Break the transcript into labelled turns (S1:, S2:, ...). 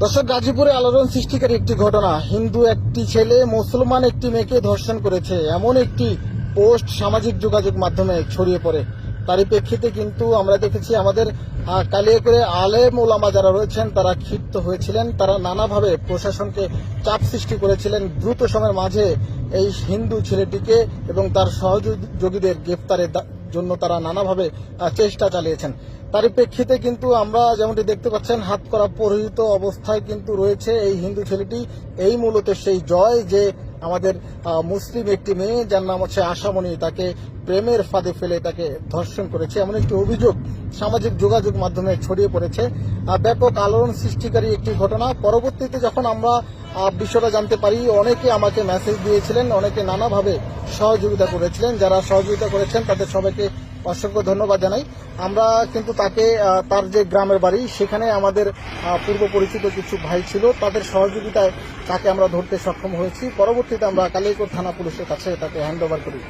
S1: দর্শক গাজীপুরে আলোড়ন সৃষ্টিকারী একটি ঘটনা। হিন্দু একটি ছেলে মুসলমান একটি মেয়েকে ধর্ষণ করেছে। এমন একটি পোস্ট সামাজিক যোগাযোগ মাধ্যমে ছড়িয়ে পড়ে। তারই প্রেক্ষিতে কিন্তু আমরা দেখেছি আমাদের আহ, কালিয়াকৈরে আলেম ওলামা যারা রয়েছেন তারা ক্ষিপ্ত হয়েছিলেন। তারা নানাভাবে প্রশাসনকে চাপ সৃষ্টি করেছিলেন। দ্রুত সময়ের মাঝে এই হিন্দু ছেলেটিকে এবং তার সহযোগীদের গ্রেফতারের জন্য তারা নানাভাবে চেষ্টা চালিয়েছেন। তারই প্রেক্ষিতে কিন্তু আমরা যেমনটি দেখতে পাচ্ছেন হাত করা পরিহিত অবস্থায় কিন্তু রয়েছে এই হিন্দু ছেলেটি। এই মূলত সেই জয় যে আমাদের মুসলিম একটি মেয়ে, যার নাম হচ্ছে আশামণি, তাকে প্রেমের ফাঁদে ফেলে তাকে ধর্ষণ করেছে। এমন একটি অভিযোগ সামাজিক যোগাযোগ মাধ্যমে ছড়িয়ে পড়েছে। ব্যাপক আলোড়ন সৃষ্টিকারী একটি ঘটনা। পরবর্তীতে যখন আমরা বিষয়টা জানতে পারি। অনেকে আমাকে মেসেজ দিয়েছিলেন, অনেকে নানাভাবে সহযোগিতা করেছিলেন। যারা সহযোগিতা করেছেন, তাদের সবাইকে অসংখ্য ধন্যবাদ জানাই। আমরা কিন্তু তাকে তার যে গ্রামের বাড়ি, সেখানে আমাদের পূর্ব পরিচিত কিছু ভাই ছিল, তাদের সহযোগিতায় তাকে আমরা ধরতে সক্ষম হয়েছি। পরবর্তীতে আমরা কালিয়াকোট থানা পুলিশের কাছে তাকে হ্যান্ড ওভার করি।